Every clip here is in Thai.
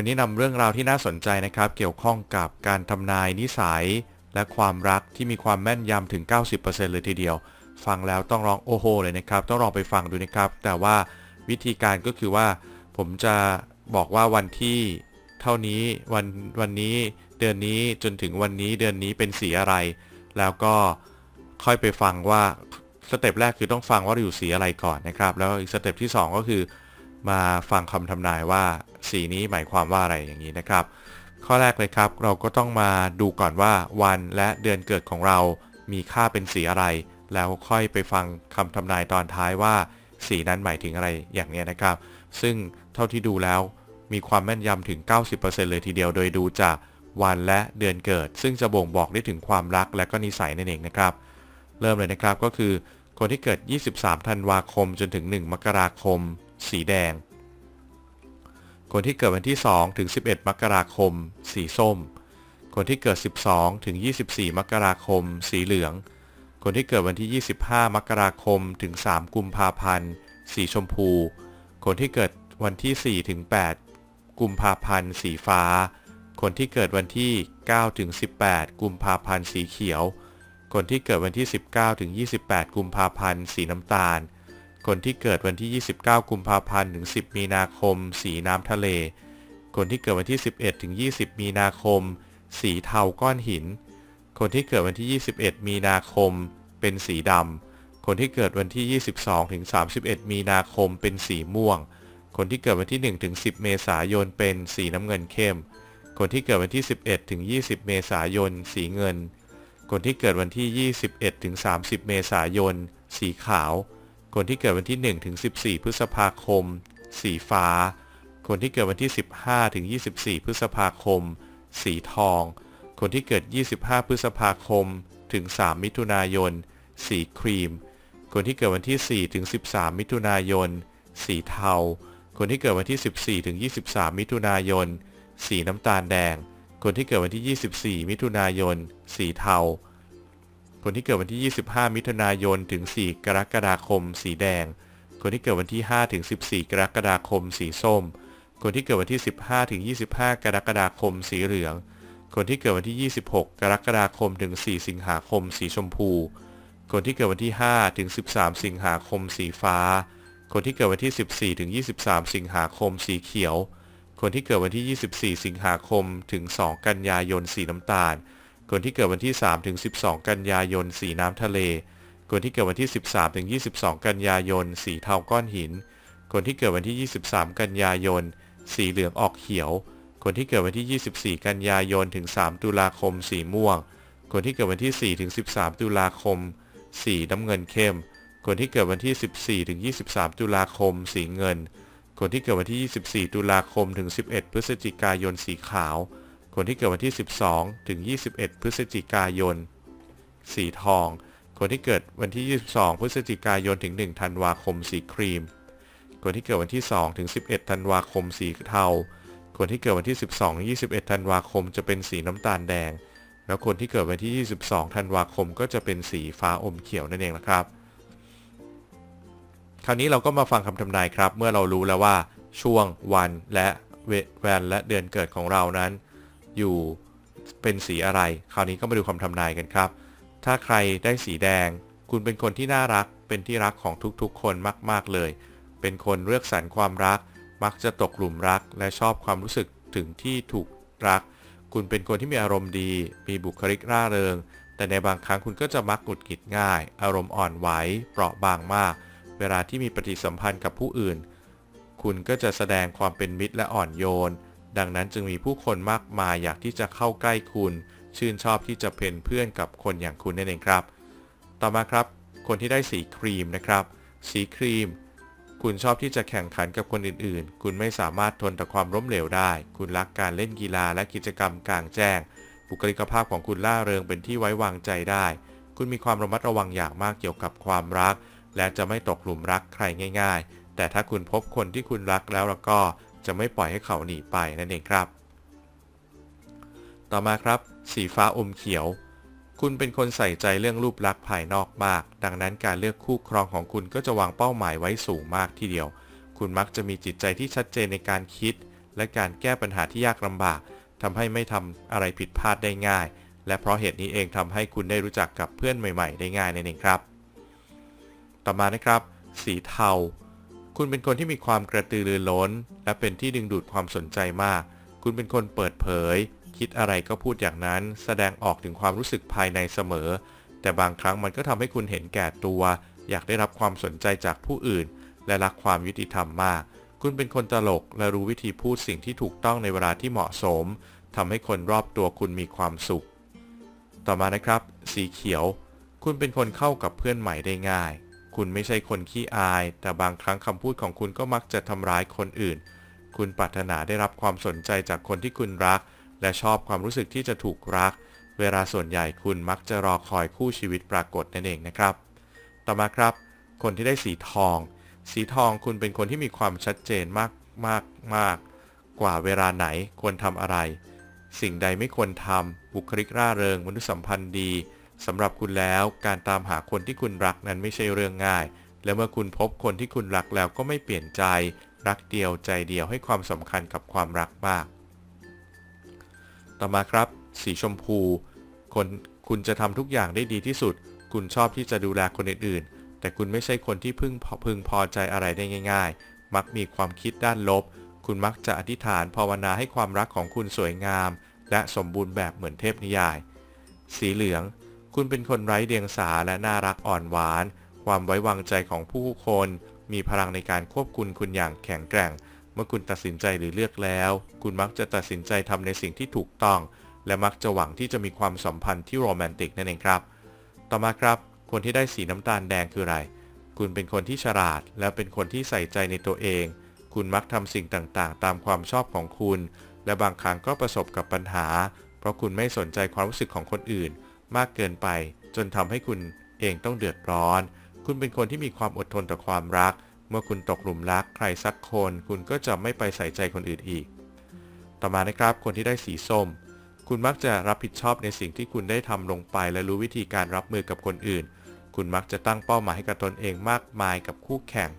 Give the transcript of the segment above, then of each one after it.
วันนี้นำเรื่องราวที่น่าสนใจนะครับ เกี่ยวข้องกับการทำนายนิสัย และความรักที่มีความแม่นยำถึง 90%เลยทีเดียว ฟังแล้วต้องร้องโอ้โหเลยนะครับ ต้องลองไปฟังดูนะครับ แต่ว่าวิธีการก็คือว่า ผมจะบอกว่าวันที่เท่านี้วันวันนี้เดือนนี้จนถึงวันนี้เดือนนี้เป็นสีอะไร แล้วก็ค่อยไปฟังว่าสเต็ปแรกคือต้องฟังว่าเราอยู่สีอะไรก่อนนะครับ แล้วอีกสเต็ปที่ 2 ก็คือ มาฟังคำทำนายว่าสีนี้หมายความว่าอะไรอย่างนี้นะครับ ข้อแรกเลยครับ เราก็ต้องมาดูก่อนว่าวันและเดือนเกิดของเรา มีค่าเป็นสีอะไร แล้วค่อยไปฟังคำทำนายตอนท้ายว่า สีนั้นหมายถึงอะไรอย่างนี้นะครับ ซึ่งเท่าที่ดูแล้วมีความแม่นยำถึง 90%เลยทีเดียวโดยดูจากวันและเดือนเกิด ซึ่งจะบ่งบอกได้ถึงความรักและก็นิสัยนั่นเองนะครับ เริ่มเลยนะครับก็คือคนที่เกิด 23 ธันวาคมจนถึง 1 มกราคม สีแดง คนที่เกิดวันที่ 2 ถึง 11 มกราคม สีส้ม คนที่เกิด 12 ถึง 24 มกราคม สีเหลือง คนที่เกิดวันที่ 25 มกราคม ถึง 3 กุมภาพันธ์ สีชมพู คนที่เกิดวันที่ 4 ถึง 8 กุมภาพันธ์ สีฟ้า คนที่เกิดวันที่ 9 ถึง 18 กุมภาพันธ์ สีเขียว คนที่เกิดวันที่ 19 ถึง 28 กุมภาพันธ์ สีน้ำตาล คนที่เกิดวันที่ 29 กุมภาพันธ์ถึง 10 มีนาคม สีน้ำทะเล คนที่เกิดวันที่ 11 ถึง 20 มีนาคม สีเทาก้อนหิน คนที่เกิดวันที่ 21 มีนาคม เป็นสีดำ คนที่เกิดวันที่ 22 ถึง 31 มีนาคม เป็นสีม่วง คนที่เกิดวันที่ 1 ถึง 10 เมษายน เป็นสีน้ำเงินเข้ม คนที่เกิดวันที่ 11 ถึง 20 เมษายน สีเงิน คนที่เกิดวันที่ 21 ถึง 30 เมษายน สีขาว คนที่เกิดวันที่ 1 ถึง 14 พฤษภาคม สีฟ้า คนที่เกิดวันที่ 15 ถึง 24 พฤษภาคม สีทอง คนที่เกิด 25 พฤษภาคม ถึง 3 มิถุนายน สีครีม คนที่เกิดวันที่ 4 ถึง 13 มิถุนายน สีเทา คนที่เกิดวันที่ 14 ถึง 23 มิถุนายน สีน้ำตาลแดง คนที่เกิดวันที่ 24 มิถุนายน สีเทา คนที่เกิดวันที่ 25 มิถุนายนถึง 4 กรกฎาคม สีแดง คนที่เกิดวันที่ 5 ถึง 14 กรกฎาคม สีส้ม คนที่เกิดวันที่ 15 ถึง 25 กรกฎาคม สีเหลือง คนที่เกิดวันที่ 26 กรกฎาคม ถึง 4 สิงหาคม สีชมพู คนที่เกิดวันที่ 5 ถึง 13 สิงหาคม สีฟ้า คนที่เกิดวันที่ 14 ถึง 23 สิงหาคม สีเขียว คนที่เกิดวันที่ 24 สิงหาคม ถึง 2 กันยายน สีน้ำตาล คนที่เกิดวันที่ 3 ถึง 12 กันยายน สีน้ำทะเล คนที่เกิดวันที่ 13 ถึง 22 กันยายน สีเทาก้อนหิน คนที่เกิดวันที่ 23 กันยายน สีเหลืองออกเขียว คนที่เกิดวันที่ 24 กันยายน ถึง 3 ตุลาคม สีม่วง คนที่เกิดวันที่ 4 ถึง 13 ตุลาคม สีน้ำเงินเข้ม คนที่เกิดวันที่ 14 ถึง 23 ตุลาคม สีเงิน คนที่เกิดวันที่ 24 ตุลาคม ถึง 11 พฤศจิกายน สีขาว คนที่เกิดวันที่ 12 ถึง 21 พฤศจิกายน สีทอง คนที่เกิดวันที่ 22 พฤศจิกายน ถึง 1 ธันวาคม สีครีม คนที่เกิดวันที่ 2 ถึง 11 ธันวาคม สีเทา คนที่เกิดวันที่ 12ถึง21 ธันวาคม จะเป็นสีน้ำตาลแดง แล้วคนที่เกิดวันที่ 22 ธันวาคม ก็จะเป็นสีฟ้าอมเขียวนั่นเองนะครับ คราวนี้เราก็มาฟังคำทำนายครับ เมื่อเรารู้แล้วว่าช่วงวันและเวแวนและเดือนเกิดของเรานั้น อยู่เป็นสีอะไร คราวนี้ก็มาดูคำทำนายกันครับ ถ้าใครได้สีแดง คุณเป็นคนที่น่ารัก เป็นที่รักของทุกๆ คนมากๆเลย เป็นคนเลือกสรรความรัก มักจะตกหลุมรัก และชอบความรู้สึกถึงที่ถูกรัก คุณเป็นคนที่มีอารมณ์ดี มีบุคลิกร่าเริง แต่ในบางครั้งคุณก็จะมักหงุดหงิดง่าย อารมณ์อ่อนไหว เปราะบางมาก เวลาที่มีปฏิสัมพันธ์กับผู้อื่น คุณก็จะแสดงความเป็นมิตรและอ่อนโยน ดังนั้นจึงมีผู้คนมากมายอยากที่จะเข้าใกล้คุณ ชื่นชอบที่จะเป็นเพื่อนกับคนอย่างคุณนั่นเองครับ ต่อมาครับ คนที่ได้สีครีมนะครับ สีครีม คุณชอบที่จะแข่งขันกับคนอื่นๆ คุณไม่สามารถทนต่อความล้มเหลวได้ คุณรักการเล่นกีฬาและกิจกรรมกลางแจ้ง บุคลิกภาพของคุณล่าเริงเป็นที่ไว้วางใจได้ คุณมีความระมัดระวังอย่างมากเกี่ยวกับความรัก และจะไม่ตกหลุมรักใครง่าย ๆ แต่ถ้าคุณพบคนที่คุณรักแล้วแล้วก็ จะไม่ปล่อยให้เขาหนีไปนั่นเองครับ ต่อมาครับ สีฟ้าอมเขียว คุณเป็นคนใส่ใจเรื่องรูปลักษณ์ภายนอกมาก ดังนั้นการเลือกคู่ครองของคุณก็จะวางเป้าหมายไว้สูงมากทีเดียว คุณมักจะมีจิตใจที่ชัดเจนในการคิด และการแก้ปัญหาที่ยากลำบากทำให้ไม่ทำอะไรผิดพลาดได้ง่าย และเพราะเหตุนี้เองทำให้คุณได้รู้จักกับเพื่อนใหม่ ๆ ได้ง่ายนั่นเองครับ ต่อมานะครับ สีเทา คุณเป็นคนที่มีความกระตือรือร้น และเป็นที่ดึงดูดความสนใจมาก คุณเป็นคนเปิดเผย คิดอะไรก็พูดอย่างนั้น แสดงออกถึงความรู้สึกภายในเสมอ แต่บางครั้งมันก็ทำให้คุณเห็นแก่ตัว อยากได้รับความสนใจจากผู้อื่น และรักความยุติธรรมมาก คุณเป็นคนตลกและรู้วิธีพูดสิ่งที่ถูกต้องในเวลาที่เหมาะสมทำให้คนรอบตัวคุณมีความสุข ต่อมานะครับ สีเขียว คุณเป็นคนเข้ากับเพื่อนใหม่ได้ง่าย คุณไม่ใช่คนขี้อาย แต่บางครั้งคำพูดของคุณก็มักจะทำร้ายคนอื่น คุณปรารถนาได้รับความสนใจจากคนที่คุณรัก และชอบความรู้สึกที่จะถูกรัก เวลาส่วนใหญ่คุณมักจะรอคอยคู่ชีวิตปรากฏนั่นเองนะครับ ต่อมาครับ คนที่ได้สีทอง สีทองคุณเป็นคนที่มีความชัดเจนมากมากมากกว่าเวลาไหนควรทำอะไร สิ่งใดไม่ควรทำบุคลิกร่าเริงมนุษยสัมพันธ์ดี สำหรับคุณแล้วการตามหาคนที่คุณรักนั้นไม่ใช่เรื่องง่าย และเมื่อคุณพบคนที่คุณรักแล้วก็ไม่เปลี่ยนใจ รักเดียวใจเดียวให้ความสำคัญกับความรักมาก ต่อมาครับ สีชมพู คนคุณจะทำทุกอย่างได้ดีที่สุด คุณชอบที่จะดูแลคนอื่นๆแต่คุณไม่ใช่คนที่พึ่งพึงพอใจอะไรได้ง่าย ๆ มักมีความคิดด้านลบ คุณมักจะอธิษฐานภาวนาให้ความรักของคุณสวยงาม และสมบูรณ์แบบเหมือนเทพนิยาย สีเหลือง คุณเป็นคนไร้เดียงสาและน่ารักอ่อนหวาน ความไว้วางใจของผู้คน มีพลังในการควบคุมคุณอย่างแข็งแกร่ง เมื่อคุณตัดสินใจหรือเลือกแล้ว คุณมักจะตัดสินใจทำในสิ่งที่ถูกต้อง และมักจะหวังที่จะมีความสัมพันธ์ที่โรแมนติกนั่นเองครับ ต่อมาครับ คนที่ได้สีน้ำตาลแดงคืออะไร คุณเป็นคนที่ฉลาด และเป็นคนที่ใส่ใจในตัวเอง คุณมักทำสิ่งต่างๆ ตามความชอบของคุณ และบางครั้งก็ประสบกับปัญหา เพราะคุณไม่สนใจความรู้สึกของคนอื่น มากเกินไป จนทำให้คุณเองต้องเดือดร้อน คุณเป็นคนที่มีความอดทนต่อความรัก เมื่อคุณตกหลุมรักใครสักคน คุณก็จะไม่ไปใส่ใจคนอื่นอีก ต่อมานะครับ คนที่ได้สีส้ม คุณมักจะรับผิดชอบในสิ่งที่คุณได้ทำลงไป และรู้วิธีการรับมือกับคนอื่น คุณมักจะตั้งเป้าหมายให้กับตนเองมากมายกับคู่แข่ง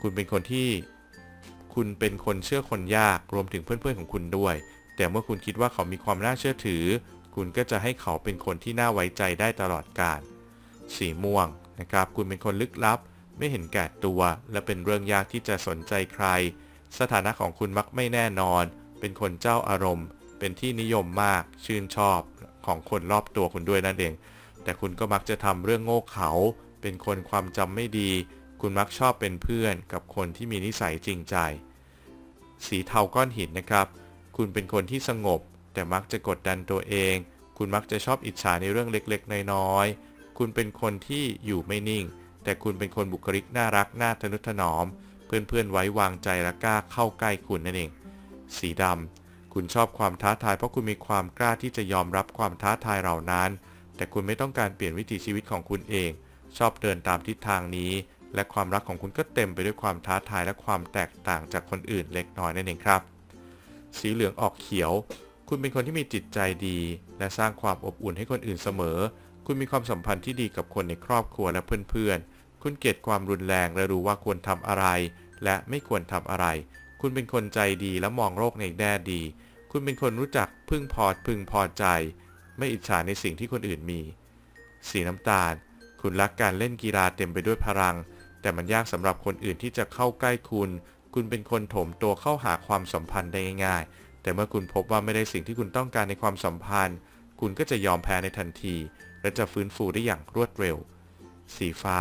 คุณเป็นคนที่ คุณเป็นคนเชื่อคนยาก รวมถึงเพื่อนๆของคุณด้วย แต่เมื่อคุณคิดว่าเขามีความน่าเชื่อถือ คุณก็จะให้เขาเป็นคนที่น่าไว้ใจได้ตลอดกาลสีม่วงนะครับ คุณเป็นคนลึกลับ ไม่เห็นแก่ตัว และเป็นเรื่องยากที่จะสนใจใคร สถานะของคุณมักไม่แน่นอน เป็นคนเจ้าอารมณ์ เป็นที่นิยมมาก ชื่นชอบของคนรอบตัวคุณด้วยนั่นเอง แต่คุณก็มักจะทำเรื่องโง่เขลาเป็นคนความจำไม่ดี คุณมักชอบเป็นเพื่อนกับคนที่มีนิสัยจริงใจ สีเทาก้อนหินนะครับ คุณเป็นคนที่สงบ แต่มักจะกดดันตัวเอง คุณมักจะชอบอิจฉาในเรื่องเล็กๆ น้อยๆ คุณเป็นคนที่อยู่ไม่นิ่ง แต่คุณเป็นคนบุคลิกน่ารักน่าทนุถนอม เพื่อนๆ ไว้วางใจและกล้าเข้าใกล้คุณนั่นเอง สีดำ คุณชอบความท้าทายเพราะคุณมีความกล้าที่จะยอมรับความท้าทายเหล่านั้น แต่คุณไม่ต้องการเปลี่ยนวิถีชีวิตของคุณเอง ชอบเดินตามทิศทางนี้ และความรักของคุณก็เต็มไปด้วยความท้าทายและความแตกต่างจากคนอื่นเล็กน้อยนั่นเองครับสีเหลืองออกเขียว คุณเป็นคนที่มีจิตใจดี และสร้างความอบอุ่นให้คนอื่นเสมอ คุณมีความสัมพันธ์ที่ดีกับคนในครอบครัวและเพื่อนๆ คุณเกลียดความรุนแรงและรู้ว่าควรทำอะไร และไม่ควรทำอะไร คุณเป็นคนใจดีและมองโลกในแง่ดี คุณเป็นคนรู้จักพึ่งพอพึงพอใจ ไม่อิจฉาในสิ่งที่คนอื่นมี สีน้ำตาล คุณรักการเล่นกีฬาเต็มไปด้วยพลัง แต่มันยากสำหรับคนอื่นที่จะเข้าใกล้คุณ คุณเป็นคนโถมตัวเข้าหาความสัมพันธ์ได้ง่ายๆ แต่เมื่อคุณพบว่าไม่ได้สิ่งที่คุณต้องการในความสัมพันธ์ คุณก็จะยอมแพ้ในทันที และจะฟื้นฟูได้อย่างรวดเร็ว สีฟ้า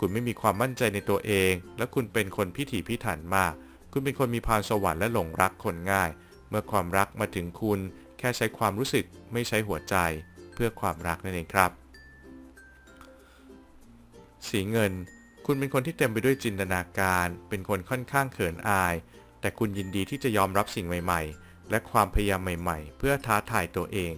คุณไม่มีความมั่นใจในตัวเอง และคุณเป็นคนพิถีพิถันมาก คุณเป็นคนมีพรสวรรค์และหลงรักคนง่าย เมื่อความรักมาถึงคุณ แค่ใช้ความรู้สึกไม่ใช้หัวใจ เพื่อความรักนั่นเองครับ สีเงิน คุณเป็นคนที่เต็มไปด้วยจินตนาการ เป็นคนค่อนข้างเขินอาย แต่คุณยินดีที่จะยอมรับสิ่งใหม่ ๆ และความพยายามใหม่ๆ เพื่อท้าทายตัวเอง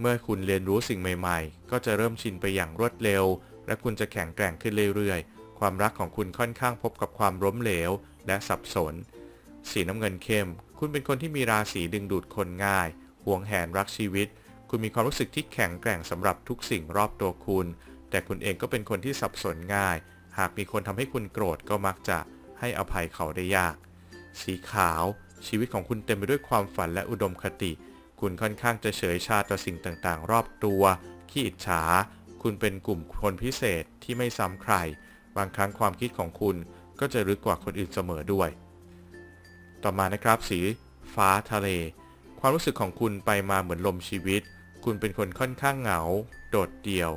เมื่อคุณเรียนรู้สิ่งใหม่ๆ ก็จะเริ่มชินไปอย่างรวดเร็ว และคุณจะแข็งแกร่งขึ้นเรื่อยๆ ความรักของคุณค่อนข้างพบกับความล้มเหลว และสับสน สีน้ำเงินเข้ม คุณเป็นคนที่มีราศีดึงดูดคนง่าย หวงแหนรักชีวิต คุณมีความรู้สึกที่แข็งแกร่งสำหรับทุกสิ่งรอบตัวคุณ แต่คุณเองก็เป็นคนที่สับสนง่าย หากมีคนทำให้คุณโกรธก็มักจะให้อภัยเขาได้ยาก สีขาว ชีวิตของคุณเต็มไปด้วยความฝันและอุดมคติ คุณค่อนข้างจะเฉยชาต่อสิ่งต่างๆ รอบตัว ขี้อิจฉา คุณเป็นกลุ่มคนพิเศษที่ไม่ซ้ำใคร บางครั้งความคิดของคุณก็จะลึกกว่าคนอื่นเสมอด้วย ต่อมานะครับสี ฟ้าทะเล ความรู้สึกของคุณไปมาเหมือนลมชีวิต คุณเป็นคนค่อนข้างเหงา โดดเดี่ยว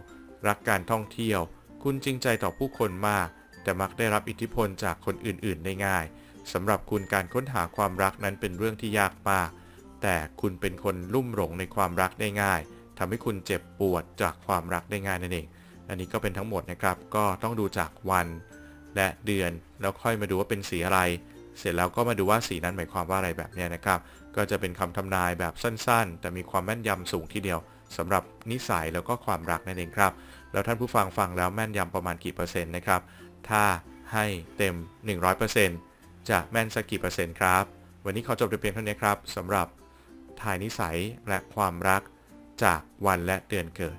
รักการท่องเที่ยว คุณจริงใจต่อผู้คนมาก แต่มักได้รับอิทธิพลจากคนอื่นๆ ได้ง่าย สำหรับคุณการค้นหาความรักนั้นเป็นเรื่องที่ยากมาก แต่คุณเป็นคนลุ่มหลงในความรักได้ง่ายทำให้คุณเจ็บปวดจากความรักได้ง่ายนั่นเอง อันนี้ก็เป็นทั้งหมดนะครับ ก็ต้องดูจากวัน และเดือน แล้วค่อยมาดูว่าเป็นสีอะไร เสร็จแล้วก็มาดูว่าสีนั้นหมายความว่าอะไรแบบนี้นะครับ ก็จะเป็นคำทำนายแบบสั้น ๆ แต่มีความแม่นยำสูงทีเดียวสำหรับนิสัยแล้วก็ความรักนั่นเองครับ แล้วท่านผู้ฟังฟังแล้วแม่นยำประมาณกี่เปอร์เซ็นต์นะครับ ถ้าให้เต็ม 100% จะแม่นสักกี่เปอร์เซ็นต์ครับ วันนี้ขอจบเพียงเท่านี้ครับสำหรับทายนิสัยและความรักจากวันและเดือนเกิด